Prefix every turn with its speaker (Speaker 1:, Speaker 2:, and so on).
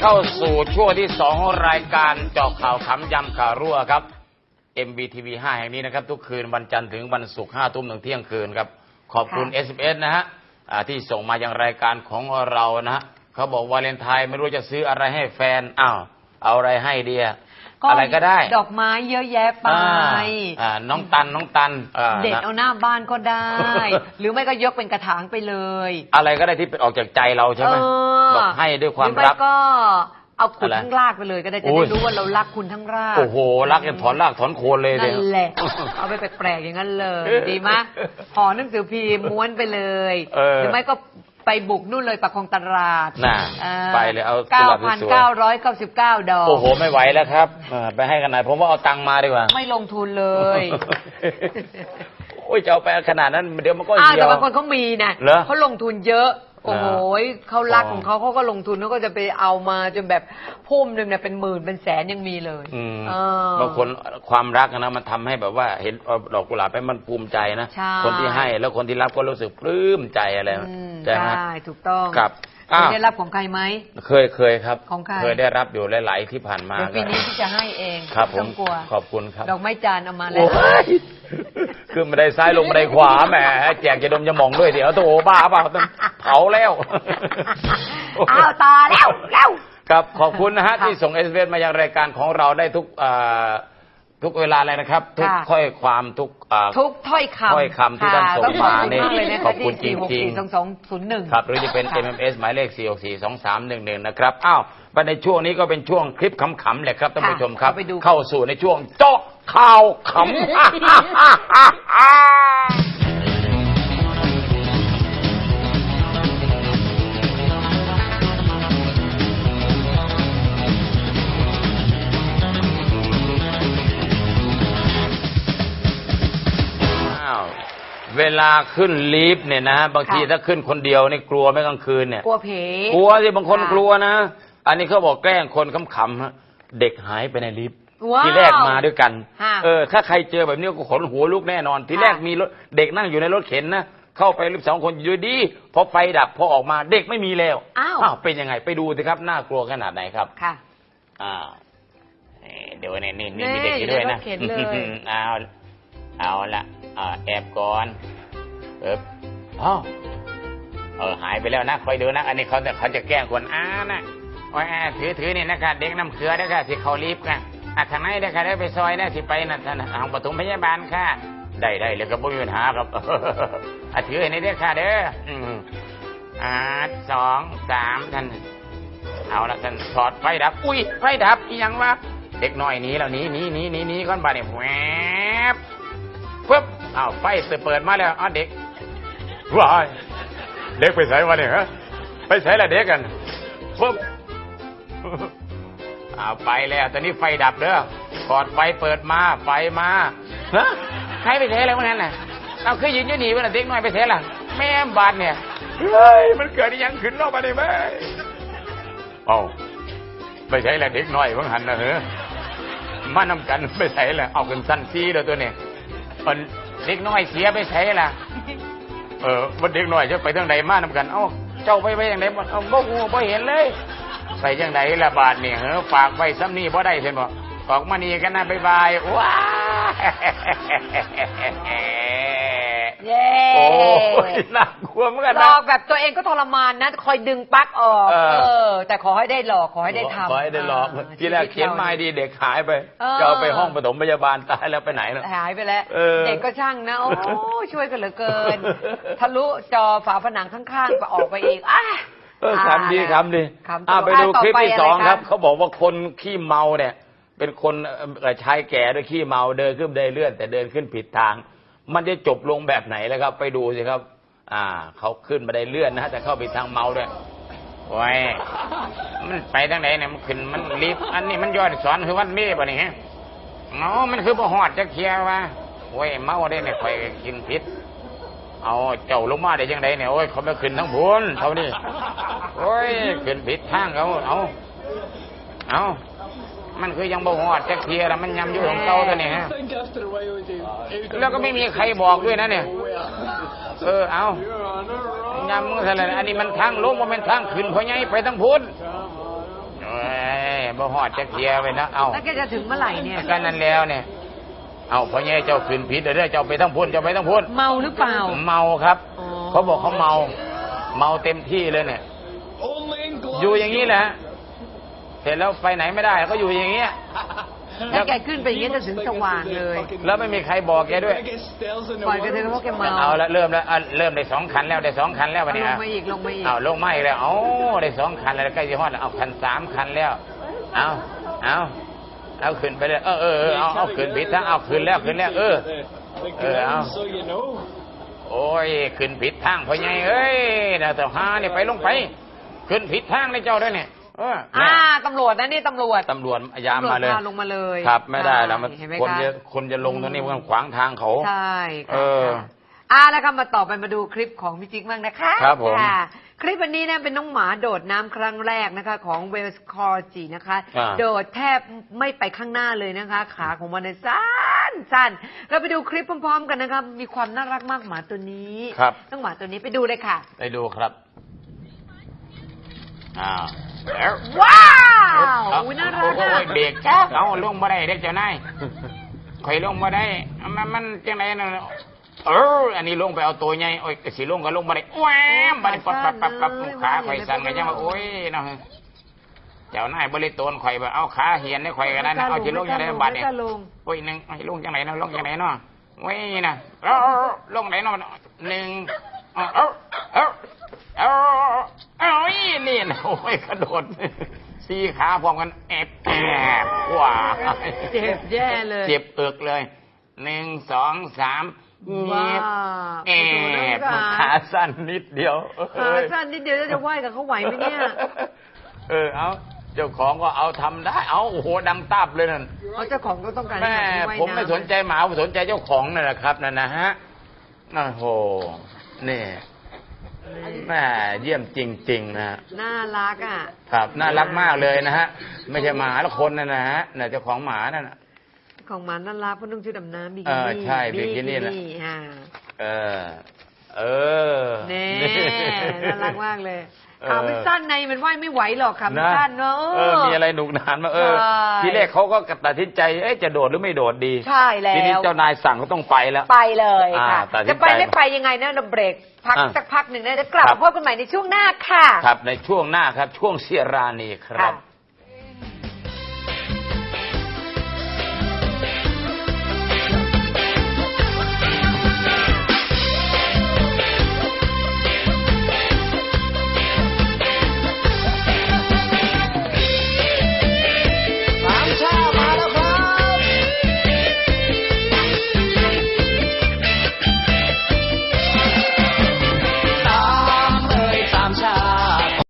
Speaker 1: เข้าสู่ช่วงที่สองของรายการเจาะข่าวขำยำข่าวรั่วครับ MBTV 5 แห่งนี้นะครับ ทุกคืนวันจันทร์ถึงวันศุกร์5ทุ่มถึงเที่ยงคืนครับ ขอบคุณ
Speaker 2: ค่ะ
Speaker 1: SMS นะฮะอ่าที่ส่งมายังรายการของเรานะฮะเขาบอกวาเลนไทน์ไม่รู้จะซื้ออะไรให้แฟนอ้าวเอาอะไรให้เดียอะไรก็ได้
Speaker 2: ดอกไม้เยอะแยะไป
Speaker 1: อ่าอ่าน้องตันน้องตันอ่า
Speaker 2: เด็ด
Speaker 1: นะ
Speaker 2: เอาหน้าบ้านก็ได้ หรือไม่ก็ยกเป็นกระถางไปเลย
Speaker 1: อะไรก็ได้ที่เป็นออกจากใจเราใช่ไหม
Speaker 2: เออ
Speaker 1: บอกให้ด้วยความ
Speaker 2: หรือไม่
Speaker 1: รัก
Speaker 2: ก็เอาขุด
Speaker 1: อะไร
Speaker 2: ทั้งรากไปเลยก็ได้จะ
Speaker 1: โอ้
Speaker 2: ได้
Speaker 1: ย
Speaker 2: รู้ว่าเรารักคุณทั้งราก
Speaker 1: โอ้โห รักจนถอนรากถอนโคนเลย
Speaker 2: นั่
Speaker 1: เย
Speaker 2: นแหละ เอาไปแปลกๆอย่างนั้นเลย ดีมะห่อหนังสือพิมพ์ม้วนไปเลย
Speaker 1: เออ
Speaker 2: หรือไม่ก็ไปบุกนู่นเลยปากคลองตลาด
Speaker 1: น่ะ
Speaker 2: อ่า
Speaker 1: ไปเลยเอากุ
Speaker 2: เก้า
Speaker 1: หลาบ
Speaker 2: พัน
Speaker 1: สวย
Speaker 2: เก้าร้อยเก้าสิบเก้าดอก
Speaker 1: โอ้โห ไม่ไหวแล้วครับเออไปให้กันไหนอยผมว่าเอาตังค์มาดีกว่า
Speaker 2: ไม่ลงทุนเลย
Speaker 1: โอ้ยจะเอาไปขนาดนั้น เดี๋ยวมันก็
Speaker 2: อ้าว
Speaker 1: เหี่ย
Speaker 2: แต่
Speaker 1: ว
Speaker 2: บางคนเขามีนะ
Speaker 1: เหรอ
Speaker 2: เขาลงทุนเยอะโอ้โห
Speaker 1: อ่า
Speaker 2: เขารัก
Speaker 1: อ๋อ
Speaker 2: ของเขาเขาก็ลงทุนเขาก็จะไปเอามาจนแบบพุ่มหนึ่งเนี่ยเป็นหมื่นเป็นแสนยังมีเลย
Speaker 1: อืม
Speaker 2: เออบา
Speaker 1: งคนความรักนะมันทำให้แบบว่าเห็นเอาดอกกุหลาบไปมันภูมิใจนะ
Speaker 2: ใช่
Speaker 1: คนที่ให้แล้วคนที่รับก็รู้สึกปลื้มใจอะไร
Speaker 2: อืม
Speaker 1: ใช่ไหม
Speaker 2: ใช่ถูกต้อง
Speaker 1: ครับ
Speaker 2: เคย
Speaker 1: อ้าว
Speaker 2: ได้รับของใครไหม
Speaker 1: เคยเคยครับ
Speaker 2: ของใคร
Speaker 1: เคยได้รับอยู่หลาย ๆ ที่ผ่านมา
Speaker 2: เดี๋ยวปีนี้ที่จะให้เอง
Speaker 1: ครับผ
Speaker 2: ไม่ต้
Speaker 1: ม
Speaker 2: องกลัว
Speaker 1: ขอบคุณครับ
Speaker 2: ดอกไม้จานเอามาแล้
Speaker 1: โอ้
Speaker 2: วย
Speaker 1: ขึ้นมาได้ซ้ายลงมาได้ขวาแหมแจกจะดมจะมองด้วยเดี๋ยวโตบ้าเปล่าต้องเผาแล้ว
Speaker 2: อ้าวต่อแล้วแล้ว
Speaker 1: ครับขอบคุณนะฮะ
Speaker 2: ค่ะ
Speaker 1: ที่ส่งเอสเมายังรายการของเราได้ทุกเอ่อทุกเวลาเลยนะครับ ทุก
Speaker 2: ค่ะ
Speaker 1: ข้อยความทุกเอ่อ
Speaker 2: ทุกถ้อยคำ
Speaker 1: ถ้อยคำที่ท่านส่งมานี่
Speaker 2: ขอบคุณมากเลยนะ
Speaker 1: ขอบคุณ
Speaker 2: ที่
Speaker 1: จริงๆ
Speaker 2: 464 2201
Speaker 1: ครับหรือจะเป็น
Speaker 2: ค่ะ
Speaker 1: MMS หมายเลข4 6 4 2 3 1 1นะครับอ้าวไปในช่วงนี้ก็เป็นช่วงคลิปขำๆแหละครับท่านผู้ชมครับ
Speaker 2: เข้าไปดู
Speaker 1: เข้าสู่ในช่วงเจาะ ข่าวขำอ้าวเวลาขึ้นลิฟต์เนี่ยนะบางที
Speaker 2: ค่ะ
Speaker 1: ถ้าขึ้นคนเดียวนี่กลัวไหม่กลางคืนเนี่ย
Speaker 2: กลัวผี
Speaker 1: กลัวสิบางคน
Speaker 2: ค่ะ
Speaker 1: กลัวนะ อันนี้เขาบอกแกล้งคนขำๆฮะเด็กหายไปในลิฟต์
Speaker 2: ว้าว
Speaker 1: ทีแรกมาด้วยกัน
Speaker 2: ค่ะ
Speaker 1: เออ ถ้าใครเจอแบบนี้ก็ขนหัวลุกแน่นอน ทีแรก
Speaker 2: ค่ะ
Speaker 1: มีรถเด็กนั่งอยู่ในรถเข็นนะเข้าไปลิฟต์สองคนอยู่ดีพอไฟดับพอออกมาเด็กไม่มีแล้ว
Speaker 2: อ้าว
Speaker 1: เป็นยังไงไปดูสิครับน่ากลัวขนาดไหนครับ
Speaker 2: ค่ะ
Speaker 1: อ่าเอ่อเดี๋ยวนี่นี่นี่
Speaker 2: แน่
Speaker 1: มีเด็กอยู่ด้วยนะ
Speaker 2: อยู่ในรถเข็นเลย
Speaker 1: เอาเอาละอ่าแอบก่อนเอบอ้าวเออหายไปแล้วนะคอยดูนะ อันนี้เขาจะเขาจะแกล้งคนอ้านะโอ้ยอ่าถือถือนี่นะคะเด็กน้ำเขือนะคะที่เขารีบกัน อะทางไหนนะคะได้ไปซอยนะที่ไปนะท่านทางปฐมพยาบาลค่ะ ได้ได้เลยก็ไม่มีปัญหาครับอะถือให้นี่ด้ค่ะเด้ออืมอ่าสองสามท่านเอาละท่านถอดไฟดับ อุ้ยไฟดับอีหยังวะเด็กน้อยหนี้แล้วหนี้นี้นี้นี้นี้ก้อนบาดเนี่ยแหวบปึ๊บอ้าวไฟเปิดมาแล้วอ้าวเด็กว้ายเด็กไปใส่วะเนี่ยฮะไปใส่ละเด็กกันปึ๊บ อ้าวไปแล้วตอนนี้ไฟดับเด้อถอดไฟเปิดมาไฟมาฮะใครไปใส่อะไรวะนั่นน่ะเอาคือยืนอยู่นี่วะน่ะเด็กน้อยไปใส่ละแม่บาดเนี่ยเฮ้ยมันเกิดอีหยังขึ้นนอกมาได้ไหมเอาไม่ใช่แหละเด็กน้อยเพิ่งหันนะเฮ้อมานำกันไม่ใช่แหละเอากันสั้นซีแล้วตัวเนี่ยมันเด็กน้อยเสียไปใช่ล่ะ เออวันเด็กน้อยจะไปทางไหนมานำกัน เอ้าเจ้าไปไปทางไหนบ่เอาบ่หูบ่เห็นเลย ไปทางไหนละบาทเนี่ยเฮ้อฝากไว้ซ้ำนี่บ่ได้เห็นบ่ออกมานี่กันนะบายบายว้า
Speaker 2: เย้
Speaker 1: โอ้ยน่ากลัวเหมือนกัน
Speaker 2: หล
Speaker 1: นะ
Speaker 2: อกแบบตัวเองก็ทรมานนะ คอยดึงปลั๊กออก
Speaker 1: เออ
Speaker 2: เออ แต่ขอให้ได้หลอก ขอให้ได้ทำ
Speaker 1: ขอให้ได้หลอกาทีแรกเขียนไม้ดีเด็กหายไป
Speaker 2: เออ
Speaker 1: จะเอาไปห้องปฐมพยาบาลตายแล้วไปไหนแล้ว
Speaker 2: หายไปแล้ว
Speaker 1: เออ
Speaker 2: เด็กก็ช่างนะ โอ้ช่วยกันเหลือเกิน ทะลุจอฝาผนังข้างๆไปออกไปอีกอะ
Speaker 1: เออคำดีคำดี
Speaker 2: คำ
Speaker 1: อ่าไปดู
Speaker 2: ต่อ
Speaker 1: คลิปที่ะ
Speaker 2: ไร
Speaker 1: สองครับะเขาบอกว่าคนขี้เมาเนี่ย เป็นคนเอ่อชายแก่ด้วยขี้เมาเดินขึ้นได้เลื่อน แต่เดินขึ้นผิดทาง มันจะจบลงแบบไหนแล้วครับ ไปดูสิครับ อ่าเขาขึ้นมาได้เลื่อนนะแต่เข้าไปทางเมาด้วยโอ้ยมันไปทางไหนเนี่ยมันขึ้นมันรีบอันนี้มันย้อนสอนคือวันเม่ป่ะนี่ฮะอ๋อมันคือบ่หอดจะเคลียร์ว่าโอ้ยเมาได้เนี่ยคอยกินพิษ เอาเจ้าลงมาได้ยังไงเนี่ยโอ้ยเขาไม่ขึ้นทั้งบุญเขานี่โอ้ยขึ้นผิดทางเขาเอาเอามันคือยังบ่หอดจะเคลียร์แล้วมันยำอยู่ของเก่าตัวนี้ฮะ
Speaker 3: think after a while we do. Every
Speaker 1: แล้วก็ไม่มีใครบอกด้วยนะเนี่ย
Speaker 3: Oh, yeah.
Speaker 1: เออเอา
Speaker 3: You're on a roll.
Speaker 1: ยำมืออะไรอันนี้มันทางลงว่ามันทางขึ้นเพราะไงไปทั้งพุน
Speaker 3: Come on.
Speaker 1: เอบ่ฮอดจะเคลียร์ไปนะเอา
Speaker 2: แล้วแกจะถึงเมื่อไหร่เนี่ย
Speaker 1: ก็นั่นแล้วเนี่ย เอาพ่อใหญ่เจ้าขึ้นผิดเด้อเจ้าไปต้องพูดเจ้าไปต้องพูด
Speaker 2: เมาหรือเปล่า
Speaker 1: เมาครับ
Speaker 2: อ๋อ
Speaker 1: เขาบอกเขาเมา เมาเต็มที่เลยเนี่ย
Speaker 3: Only in
Speaker 1: อยู่อย่างนี้แหละเสร็จแล้วไปไหนไม่ได้ก็อยู่อย่างเงี้ย
Speaker 2: แล้วแกขึ้นไปอย่างนี้จะถึงสว่างเลย
Speaker 1: แล้วไม่มีใครบอกแกด้วย
Speaker 2: ปล่อยแกเถอะเพราะแกเมา
Speaker 1: เอาละเริ่มแล้วอะเริ่มได้สองคันแล้วได้สองคันแล้ววันนี้
Speaker 2: ล
Speaker 1: อะ
Speaker 2: งมาอีกลงมาอีก
Speaker 1: เอาลงมาอีกแล้วเอาได้สองคันแล้วใกล้จะฮอดแล้วเอาคันสามคันแล้ว เอาเอา เอาขึ้นไปเลยเออเออเออเอาเอาขึ้นผิดทางเอาขึ้นแล้วขึ้นแล้วเออ
Speaker 3: The
Speaker 1: Ờ,
Speaker 3: ground,
Speaker 1: ao.
Speaker 3: so you know.
Speaker 1: โอ้ยขึ้นผิดทางพ่อใหญ่เอ้ยนะแต่หาเนี่ยไปลงไป ขึ้นผิดทางเลยเจ้าด้วยเนี่ยเออ
Speaker 2: อ่า
Speaker 1: แม่
Speaker 2: ตำรวจนะนี่ตำรวจ
Speaker 1: ตำรวจยามมาเลย
Speaker 2: ตำรวจพลงมาเลย
Speaker 1: ครับ ไม่ได้แล้วมัน
Speaker 2: ใช่เห็นไหม
Speaker 1: คน
Speaker 2: คะ
Speaker 1: จะคนจะลงตรงนี้มันขวางทางเขา
Speaker 2: ใช่ค่ะ
Speaker 1: เออ
Speaker 2: ค่ะอ่าแล้วก็มาต่อไปมาดูคลิปของพี่จิ๊กบ้างนะคะ
Speaker 1: ครับผมะ
Speaker 2: คลิปวันนี้เนี่ยเป็นน้องหมาโดดน้ำครั้งแรกนะคะ ของเวลส์คอร์จีนะคะ
Speaker 1: อ่า
Speaker 2: โดดแทบไม่ไปข้างหน้าเลยนะคะ ขาของมันเนี่ยสั้นสั้นเราไปดูคลิปพร้อมๆ กันนะคะมีความน่ารักมากหมาตัวนี้
Speaker 1: ครับ
Speaker 2: น้องหมาตัวนี้ไปดูเลยค่ะ
Speaker 1: ไปดูครับอ้าวแล้ว
Speaker 2: ว้าว
Speaker 1: เอา
Speaker 2: อุ๊ยน่ารัก
Speaker 1: โอ้
Speaker 2: อะ
Speaker 1: ยเด็กเอาลงมาได้เด็กเจ้านายข่อยลงมาได้มันมันจังไหนน่ะ เออ อันนี้ลงไปเอาตัวใหญ่โอ้ยสิลงก็ลงมาได้แหวมบัดนี้ปับปับปับปับขาข่อยสั่นก็ยังว่าโอ้ยเนาะเจ้านายบริโตนข่อยบ่เอาขาเหียนให้ข่อยก็ได้นะเอาสิลงจังไดบัดนี้
Speaker 2: ไม่กล้าลง
Speaker 1: โอ้ยหนึ่งไอ้ลงจังไหนเนาะลงจังไหนเนาะเว้ยนะเอาเอาเอาลงไหนเนาะหนึ่งเอาเอาเอาเอาเอาไอ้นี่นะโอ้ยกระโดดสี่ขาพร้อมกันแอบแอบว้า
Speaker 2: เจ็บแย่เลย
Speaker 1: เจ็บเอิกเลยหนึ่งสองสาม เงี
Speaker 2: ว้าย
Speaker 1: บ
Speaker 2: ว
Speaker 1: แอบขาสั้นนิดเดียว
Speaker 2: ขาสั้นนิดเดียวแล้วจะไหวกับเขาไหวไหมเนี่ย
Speaker 1: เออเอาเจ้าของก็เอาทำได้ เอาโอ้โหดังตับเลยนั่น
Speaker 2: เขาเจ้าของก็ต้องการ
Speaker 1: แม่
Speaker 2: ให้เขาว่าย
Speaker 1: ผมไม่ำสนใจหมาผมสนใจเจ้าของนั่นแหละครับนั่นนะฮะโอ้โหนี่แม่เยี่ยมจริง ๆ นะฮะ
Speaker 2: น่ารักอะ
Speaker 1: ครับ น่ารักมากเลยนะฮะ ไม่ใช่หมาละคนนั่นนะฮะน่ะเจ้าของหมานั่นน่ะ
Speaker 2: ของหมันน่ารักเพราะนุ่งชุดดำน้ำบิ
Speaker 1: เอ
Speaker 2: กิ
Speaker 1: อ
Speaker 2: นี่
Speaker 1: ใช่บิกินี่นะ
Speaker 2: อ่า
Speaker 1: เออ เออ
Speaker 2: เน่น่ารักมากเลย
Speaker 1: เออ
Speaker 2: ขามันสั้นในมันว่ายไม่ไหวหรอกขามัน
Speaker 1: นะ
Speaker 2: สั้นเนอะ
Speaker 1: เออมีอะไรหนุกหนานมาเออ
Speaker 2: ใช่
Speaker 1: ทีแรกเขาก็ตัดสินใจเอ๊ะจะโดดหรือไม่โดดดี
Speaker 2: ใช่แล้ว
Speaker 1: ทีนี้เจ้านายสั่งก็ต้องไปแล้ว
Speaker 2: ไปเลยค่ะ
Speaker 1: อ่าตัดสินใจ
Speaker 2: จะไปไม่ไปยังไงนะเราเบรกพัก
Speaker 1: อะ
Speaker 2: สักพักหนึ่งนะจะกลับ
Speaker 1: ครั
Speaker 2: มา
Speaker 1: บ
Speaker 2: พบกันใหม่ในช่วงหน้าค่ะ
Speaker 1: ครับในช่วงหน้าครับ ช่วงเสียรานีครับ
Speaker 2: ค่ะ